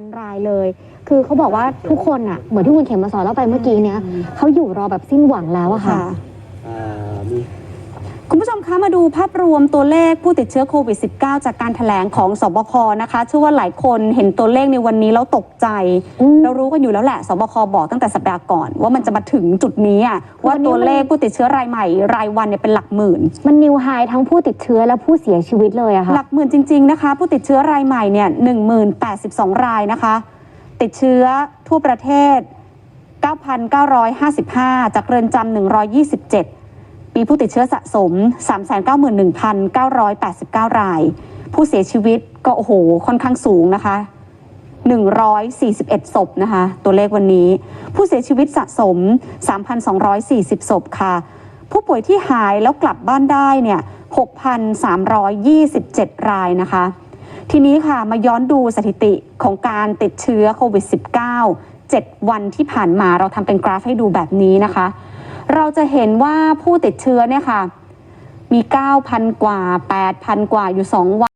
อันรายเลย คือเขาบอกว่าทุกคนอะ เหมือนที่คุณเข็มมาสอนเล่าไปเมื่อกี้เนี้ยเขาอยู่รอแบบสิ้นหวังแล้วอะค่ะ ค่ะ มคะมาดูภาพรวมตัวเลขผู้ติดเชื้อโควิด -19 จากการแถลงของสบคนะคะเชื่อว่าหลายคนเห็นตัวเลขในวันนี้แล้วตกใจอืมเรารู้กันอยู่แล้วแหละสบคบอกตั้งแต่สัปดาห์ก่อน ว่ามันจะมาถึงจุดนี้อะว่าวันนี้ตัวมันเลขผู้ติดเชื้อรายใหม่ รายวันเนี่ยเป็นหลักหมื่น มันนิวไฮทั้งผู้ติดเชื้อและผู้เสียชีวิตเลยอะค่ะหลักหมื่นจริงๆนะคะ ผู้ติดเชื้อรายใหม่เนี่ยหนึ่งหมื่นแปดสิบสองรายนะคะ ติดเชื้อทั่วประเทศ 9,955 จากเรือนจำ127 มีผู้ติดเชื้อสะสม 391,989 ราย ผู้เสียชีวิตก็โอ้โหค่อนข้างสูงนะคะ 141 ศพนะคะ ตัวเลขวันนี้ ผู้เสียชีวิตสะสม 3,240 ศพค่ะ ผู้ป่วยที่หายแล้วกลับบ้านได้เนี่ย 6,327 รายนะคะ ทีนี้ค่ะมาย้อนดูสถิติของการติดเชื้อโควิด -19 7 วันที่ผ่านมาเราทำเป็นกราฟให้ดูแบบนี้นะคะ เราจะเห็นว่าผู้ติดเชื้อเนี่ยค่ะ มี 9,000 กว่า 8,000 กว่าอยู่ 2 วัน